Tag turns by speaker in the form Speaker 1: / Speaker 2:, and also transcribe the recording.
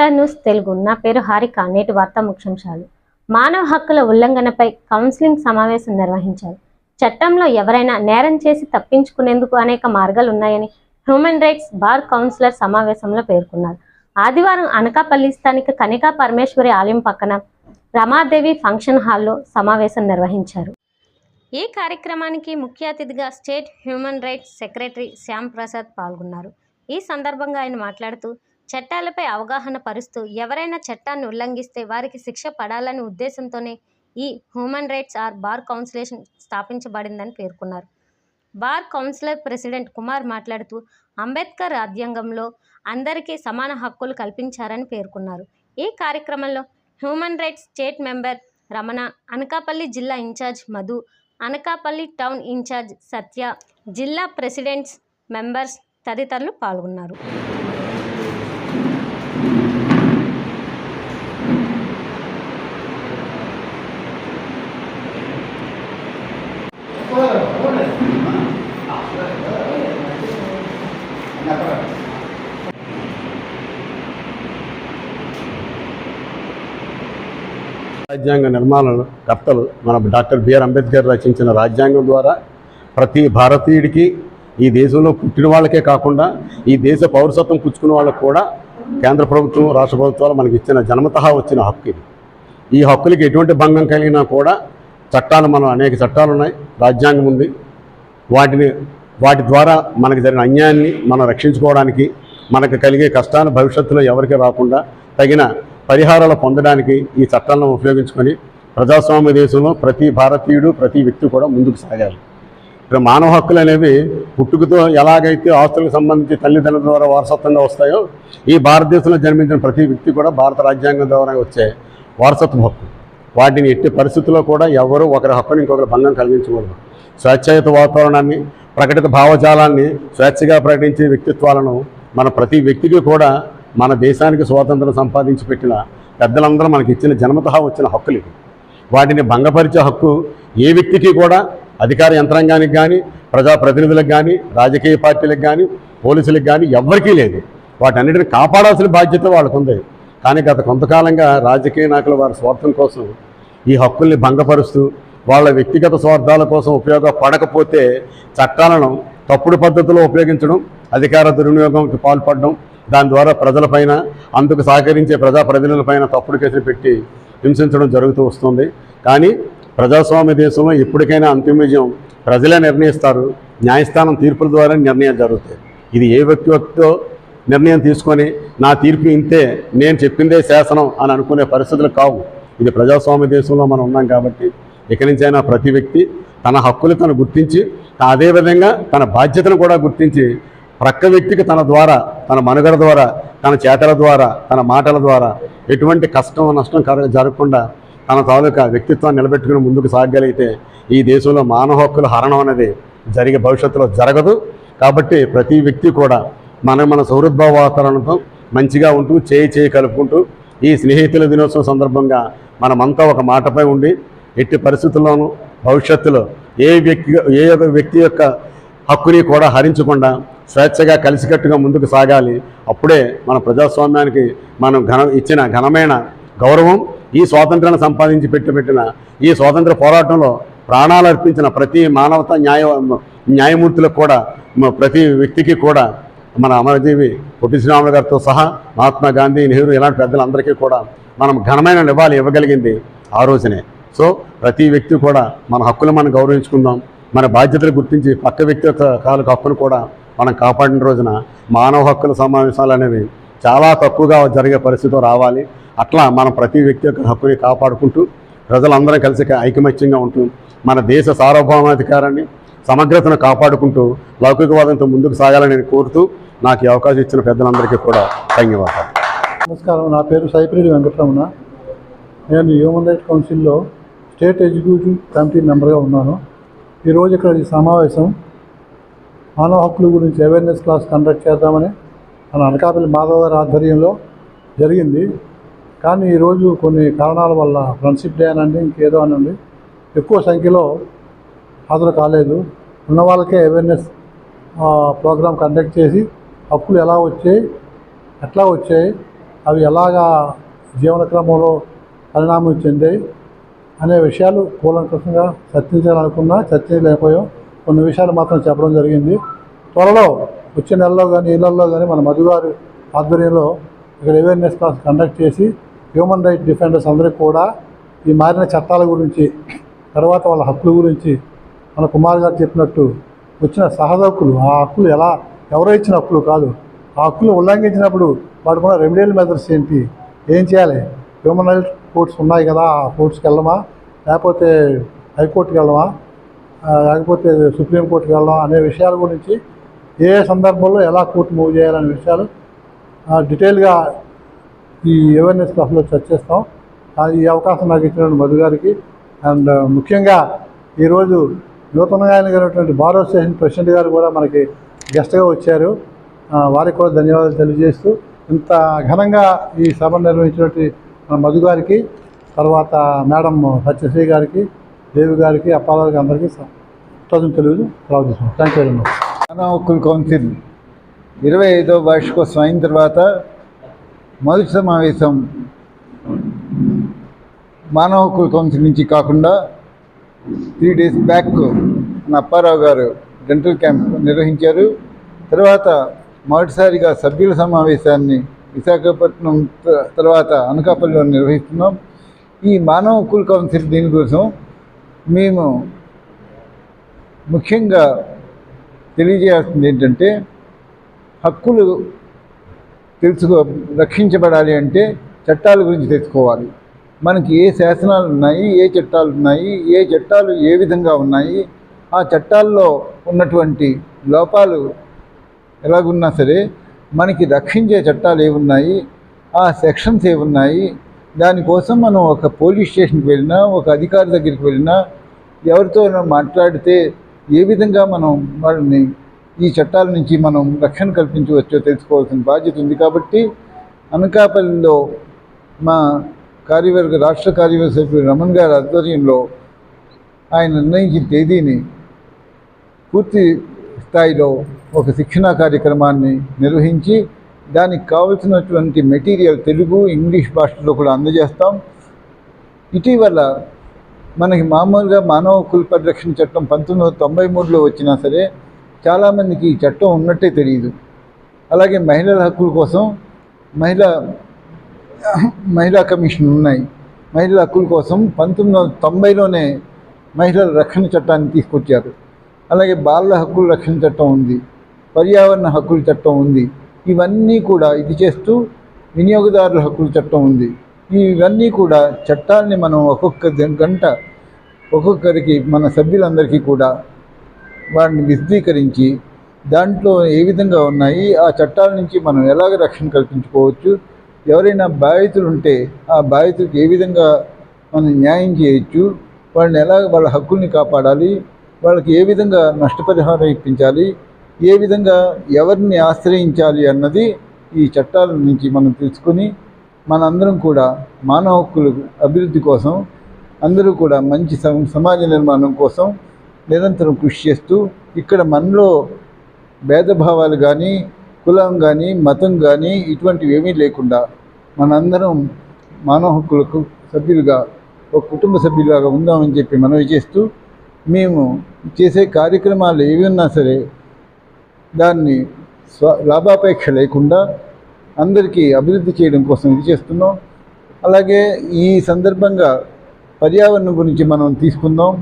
Speaker 1: Star news Telugu. నా పేరు హారిక. నేటి వార్తా ముఖ్యాంశాలు. మానవ హక్కుల ఉల్లంఘనపై కౌన్సిలింగ్ సమావేశం నిర్వహించారు. చట్టంలో ఎవరైనా నేరం చేసి తప్పించుకునేందుకు అనేక మార్గాలు ఉన్నాయని హ్యూమన్ రైట్స్ బార్ కౌన్సిలర్ సమావేశంలో పేర్కొన్నారు. ఆదివారం అనకాపల్లి స్థానిక కనికా పరమేశ్వరి ఆలయం పక్కన రమాదేవి ఫంక్షన్ హాల్లో సమావేశం నిర్వహించారు. ఈ కార్యక్రమానికి ముఖ్య అతిథిగా state human rights secretary Shyam Prasad పాల్గొన్నారు. ఈ సందర్భంగా ఆయన మాట్లాడుతూ చట్టాలపై అవగాహన పరుస్తూ ఎవరైనా చట్టాన్ని ఉల్లంఘిస్తే వారికి శిక్ష పడాలనే ఉద్దేశంతోనే ఈ human rights or bar conciliation స్థాపించబడిందని పేర్కొన్నారు. బార్ కౌన్సిలర్ ప్రెసిడెంట్ కుమార్ మాట్లాడుతూ అంబేద్కర్ రాజ్యాంగంలో అందరికీ సమాన హక్కులు కల్పించారని పేర్కొన్నారు. ఈ కార్యక్రమంలో human rights state member Ramana Anakapalli జిల్లా incharge Madhu Anakapalli town incharge Satya జిల్లా ప్రెసిడెంట్స్ మెంబర్స్ తదితరులు పాల్గొన్నారు.
Speaker 2: రాజ్యాంగ నిర్మాణ కర్తలు మన డాక్టర్ బిఆర్ అంబేద్కర్ రచించిన రాజ్యాంగం ద్వారా ప్రతి భారతీయుడికి ఈ దేశంలో పుట్టిన వాళ్ళకే కాకుండా ఈ దేశ పౌరసత్వం పుచ్చుకున్న వాళ్ళకు కూడా కేంద్ర ప్రభుత్వం రాష్ట్ర ప్రభుత్వాలు మనకి ఇచ్చిన జన్మతహా వచ్చిన హక్కు ఈ హక్కులకి ఎటువంటి భంగం కలిగినా కూడా చట్టాలు మనం అనేక చట్టాలు ఉన్నాయి రాజ్యాంగం ఉంది. వాటిని వాటి ద్వారా మనకు జరిగిన అన్యాయాన్ని మనం రక్షించుకోవడానికి మనకు కలిగే కష్టాన్ని భవిష్యత్తులో ఎవరికి రాకుండా తగిన పరిహారాలు పొందడానికి ఈ చట్టాలను ఉపయోగించుకొని ప్రజాస్వామ్య దేశంలో ప్రతి భారతీయుడు ప్రతి వ్యక్తి కూడా ముందుకు సాగాలి. ఇక్కడ మానవ హక్కులు అనేవి పుట్టుకతో ఎలాగైతే ఆస్తులకు సంబంధించి తల్లిదండ్రుల ద్వారా వారసత్వంగా వస్తాయో ఈ భారతదేశంలో జన్మించిన ప్రతి వ్యక్తి కూడా భారత రాజ్యాంగం ద్వారా వచ్చే వారసత్వ హక్కు. వాటిని ఎట్టి పరిస్థితుల్లో కూడా ఎవరు ఒకరి హక్కుని ఇంకొకరి భంగం కలిగించకూడదు. స్వేచ్ఛాయుత వాతావరణాన్ని ప్రకటిత భావజాలాన్ని స్వేచ్ఛగా ప్రకటించే వ్యక్తిత్వాలను మన ప్రతి వ్యక్తికి కూడా మన దేశానికి స్వాతంత్రం సంపాదించి పెట్టిన పెద్దలందరూ మనకి ఇచ్చిన జన్మతహా వచ్చిన హక్కులు ఇవి. వాటిని భంగపరిచే హక్కు ఏ వ్యక్తికి కూడా అధికార యంత్రాంగానికి కానీ ప్రజాప్రతినిధులకు కానీ రాజకీయ పార్టీలకు కానీ పోలీసులకు కానీ ఎవ్వరికీ లేదు. వాటన్నిటిని కాపాడాల్సిన బాధ్యత వాళ్ళకు ఉంది కానీ గత కొంతకాలంగా రాజకీయ నాయకులు వారి స్వార్థం కోసం ఈ హక్కుల్ని భంగపరుస్తూ వాళ్ళ వ్యక్తిగత స్వార్థాల కోసం ఉపయోగపడకపోతే చట్టాలను తప్పుడు పద్ధతిలో ఉపయోగించడం అధికార దుర్వినియోగంకి పాల్పడడం దాని ద్వారా ప్రజలపైన అందుకు సహకరించే ప్రజాప్రతినిధులపైన తప్పుడు కేసులు పెట్టి హింసించడం జరుగుతూ వస్తుంది. కానీ ప్రజాస్వామ్య దేశంలో ఎప్పటికైనా అంతిమ విజయం ప్రజలే నిర్ణయిస్తారు. న్యాయస్థానం తీర్పుల ద్వారా నిర్ణయాలు జరుగుతాయి. ఇది ఏ వ్యక్తి వ్యక్తితో నిర్ణయం తీసుకొని నా తీర్పు ఇంతే నేను చెప్పిందే శాసనం అని అనుకునే పరిస్థితులు కావు. ఇది ప్రజాస్వామ్య దేశంలో మనం ఉన్నాం కాబట్టి ఇక నుంచైనా ప్రతి వ్యక్తి తన హక్కులు తను గుర్తించి అదేవిధంగా తన బాధ్యతను కూడా గుర్తించి ప్రక్క వ్యక్తికి తన ద్వారా తన మనుగడ ద్వారా తన చేతల ద్వారా తన మాటల ద్వారా ఎటువంటి కష్టం నష్టం కర జరగకుండా తన తాలూకా వ్యక్తిత్వాన్ని నిలబెట్టుకుని ముందుకు సాగగలిగితే ఈ దేశంలో మానవ హక్కుల హరణం అనేది జరిగే భవిష్యత్తులో జరగదు. కాబట్టి ప్రతి వ్యక్తి కూడా మన మన సౌహృద్భావ వాతావరణంతో మంచిగా ఉంటూ చేయి చేయి కలుపుకుంటూ ఈ స్నేహితుల దినోత్సవం సందర్భంగా మనమంతా ఒక మాటపై ఉండి ఎట్టి పరిస్థితుల్లోనూ భవిష్యత్తులో ఏ వ్యక్తి ఏ ఒక వ్యక్తి యొక్క హక్కుని కూడా హరించకుండా స్వేచ్ఛగా కలిసికట్టుగా ముందుకు సాగాలి. అప్పుడే మన ప్రజాస్వామ్యానికి మనం ఘన ఇచ్చిన ఘనమైన గౌరవం ఈ స్వాతంత్రాన్ని సంపాదించి పెట్టి పెట్టిన ఈ స్వాతంత్ర పోరాటంలో ప్రాణాలు అర్పించిన ప్రతి మానవత న్యాయ న్యాయమూర్తులకు కూడా ప్రతి వ్యక్తికి కూడా మన అమరజీవి పొట్టి శ్రీరాములు గారితో సహా మహాత్మా గాంధీ నెహ్రూ ఇలాంటి పెద్దలందరికీ కూడా మనం ఘనమైన నివాళి ఇవ్వగలిగింది ఆ రోజునే. సో ప్రతి వ్యక్తి కూడా మన హక్కులు మనం గౌరవించుకుందాం. మన బాధ్యతలు గుర్తించి పక్క వ్యక్తి యొక్క కాలకు హక్కును కూడా మనం కాపాడిన రోజున మానవ హక్కుల సమావేశాలు అనేవి చాలా తక్కువగా జరిగే పరిస్థితి రావాలి. అట్లా మనం ప్రతి వ్యక్తి యొక్క హక్కుని కాపాడుకుంటూ ప్రజలందరం కలిసి ఐకమత్యంగా ఉంటూ మన దేశ సార్వభౌమాధికారాన్ని సమగ్రతను కాపాడుకుంటూ లౌకికవాదంతో ముందుకు సాగాలని నేను కోరుతూ నాకు ఈ అవకాశం ఇచ్చిన పెద్దలందరికీ కూడా ధన్యవాదాలు.
Speaker 3: నమస్కారం. నా పేరు సైప్రీడి వెంకటరమణ. నేను హ్యూమన్ రైట్స్ కౌన్సిల్లో స్టేట్ ఎగ్జిక్యూటివ్ కమిటీ మెంబర్గా ఉన్నాను. ఈరోజు ఇక్కడ ఈ సమావేశం మానవ హక్కుల గురించి అవేర్నెస్ క్లాస్ కండక్ట్ చేద్దామని మన అనకాపల్లి మాధవ్ గారి ఆధ్వర్యంలో జరిగింది. కానీ ఈరోజు కొన్ని కారణాల వల్ల ఫ్రెండ్షిప్ డే అనండి ఇంకేదో అనండి ఎక్కువ సంఖ్యలో హాజరు కాలేదు. ఉన్న వాళ్ళకే అవేర్నెస్ ప్రోగ్రాం కండక్ట్ చేసి హక్కులు ఎలా వచ్చాయి ఎట్లా వచ్చాయి అవి ఎలాగా జీవన క్రమంలో పరిణామం చెందాయి అనే విషయాలు కూలంకృతంగా చర్చించాలనుకున్నా చర్చించలేకపోయాం కొన్ని విషయాలు మాత్రం చెప్పడం జరిగింది. త్వరలో వచ్చే నెలలో కానీ ఈ నెలలో కానీ మన మధుగారి ఆధ్వర్యంలో ఇక్కడ అవేర్నెస్ క్లాస్ కండక్ట్ చేసి హ్యూమన్ రైట్ డిఫెండర్స్ అందరికీ కూడా ఈ మారిన చట్టాల గురించి తర్వాత వాళ్ళ హక్కుల గురించి మన కుమార్ గారు చెప్పినట్టు వచ్చిన సహజ హక్కులు ఆ హక్కులు ఎలా ఎవరో ఇచ్చిన హక్కులు కాదు. ఆ హక్కులు ఉల్లంఘించినప్పుడు వాడుకున్న రెమెడియల్ మెథడ్స్ ఏంటి ఏం చేయాలి? హ్యూమన్ రైట్స్ కోర్ట్స్ ఉన్నాయి కదా ఆ కోర్ట్స్కి వెళ్ళమా? లేకపోతే హైకోర్టుకి వెళ్ళమా? లేకపోతే సుప్రీంకోర్టుకి వెళ్ళడం అనే విషయాల గురించి ఏ సందర్భంలో ఎలా కోర్టు మూవ్ చేయాలనే విషయాలు డీటెయిల్గా ఈ అవేర్నెస్ క్లాస్లో చర్చిస్తాం. ఈ అవకాశం నాకు ఇచ్చిన మధు గారికి. అండ్ ముఖ్యంగా ఈరోజు నూతనంగా ఎన్నికైనటువంటి బార్ స్టేషన్ ప్రెసిడెంట్ గారు కూడా మనకి గెస్ట్గా వచ్చారు. వారికి కూడా ధన్యవాదాలు తెలియజేస్తూ ఇంత ఘనంగా ఈ సభ నిర్వహించినటువంటి మధు గారికి తర్వాత మేడం సత్యశ్రీ గారికి దేవి గారికి అప్పాల గారికి అందరికీ కృతజ్ఞతలు తెలియదు ప్రార్థిస్తున్నాం. థ్యాంక్ యూ వెరీ మచ్
Speaker 4: మానవ హక్కుల కౌన్సిల్. ఇరవై ఐదో వార్షికోత్సవం అయిన తర్వాత మొదటి సమావేశం మానవ హక్కుల కౌన్సిల్ నుంచి కాకుండా త్రీ డేస్ బ్యాక్ మన అప్పారావు గారు డెంటల్ క్యాంప్ నిర్వహించారు. తర్వాత మొదటిసారిగా సభ్యుల సమావేశాన్ని విశాఖపట్నం తర్వాత అనకాపల్లిలో నిర్వహిస్తున్నాం. ఈ మానవ హక్కుల కౌన్సిల్ దీనికోసం మేము ముఖ్యంగా తెలియజేయాల్సింది ఏంటంటే హక్కులు తెలుసుకో రక్షించబడాలి అంటే చట్టాల గురించి తెలుసుకోవాలి. మనకి ఏ శాసనాలు ఉన్నాయి ఏ చట్టాలు ఉన్నాయి ఏ చట్టాలు ఏ విధంగా ఉన్నాయి ఆ చట్టాల్లో ఉన్నటువంటి లోపాలు ఎలాగున్నా సరే మనకి రక్షించే చట్టాలు ఏమున్నాయి ఆ సెక్షన్స్ ఏమున్నాయి దానికోసం మనం ఒక పోలీస్ స్టేషన్కి వెళ్ళినా ఒక అధికారి దగ్గరికి వెళ్ళినా ఎవరితో మాట్లాడితే ఏ విధంగా మనం వాళ్ళని ఈ చట్టాల నుంచి మనం రక్షణ కల్పించవచ్చో తెలుసుకోవాల్సిన బాధ్యత ఉంది కాబట్టి అనకాపల్లిలో మా కార్యవర్గ రాష్ట్ర కార్యవర్గ సభ్యుడు రమణ్ గారి ఆధ్వర్యంలో ఆయన నిర్ణయించిన తేదీని పూర్తి స్థాయిలో ఒక శిక్షణా కార్యక్రమాన్ని నిర్వహించి దానికి కావలసినటువంటి మెటీరియల్ తెలుగు ఇంగ్లీష్ భాషలో కూడా అందజేస్తాం. ఇటీవల మనకి మామూలుగా మానవ హక్కుల పరిరక్షణ చట్టం పంతొమ్మిది వందల తొంభై మూడులో వచ్చినా సరే చాలామందికి ఈ చట్టం ఉన్నట్టే తెలియదు అలాగే మహిళల హక్కుల కోసం మహిళా మహిళా కమిషన్ ఉన్నాయి. మహిళల హక్కుల కోసం పంతొమ్మిది వందల తొంభైలోనే మహిళల రక్షణ చట్టాన్ని తీసుకొచ్చారు. అలాగే బాల హక్కుల రక్షణ చట్టం ఉంది పర్యావరణ హక్కుల చట్టం ఉంది. ఇవన్నీ కూడా ఇది చేస్తూ వినియోగదారుల హక్కుల చట్టం ఉంది. ఇవన్నీ కూడా చట్టాన్ని మనం ఒక్కొక్క గంట ఒక్కొక్కరికి మన సభ్యులందరికీ కూడా వాటిని విశదీకరించి దాంట్లో ఏ విధంగా ఉన్నాయి ఆ చట్టాల నుంచి మనం ఎలాగ రక్షణ కల్పించుకోవచ్చు ఎవరైనా బాధితులు ఉంటే ఆ బాధితులకు ఏ విధంగా మనం న్యాయం చేయొచ్చు వాళ్ళని ఎలా వాళ్ళ హక్కుల్ని కాపాడాలి వాళ్ళకి ఏ విధంగా నష్టపరిహారం ఇప్పించాలి ఏ విధంగా ఎవరిని ఆశ్రయించాలి అన్నది ఈ చట్టాల నుంచి మనం తెలుసుకొని మనందరం కూడా మానవ హక్కుల అభివృద్ధి కోసం అందరూ కూడా మంచి సమాజ నిర్మాణం కోసం నిరంతరం కృషి చేస్తూ ఇక్కడ మనలో భేదభావాలు కానీ కులం కానీ మతం కానీ ఇటువంటివి ఏమీ లేకుండా మనందరం మానవ హక్కులకు సభ్యులుగా ఒక కుటుంబ సభ్యులుగా ఉందామని చెప్పి మనవి చేస్తూ మేము చేసే కార్యక్రమాలు ఏవి ఉన్నా సరే దాన్ని స్వ లాభాపేక్ష లేకుండా అందరికీ అభివృద్ధి చేయడం కోసం ఇది చేస్తున్నాం. అలాగే ఈ సందర్భంగా పర్యావరణం గురించి మనం తీసుకుందాం.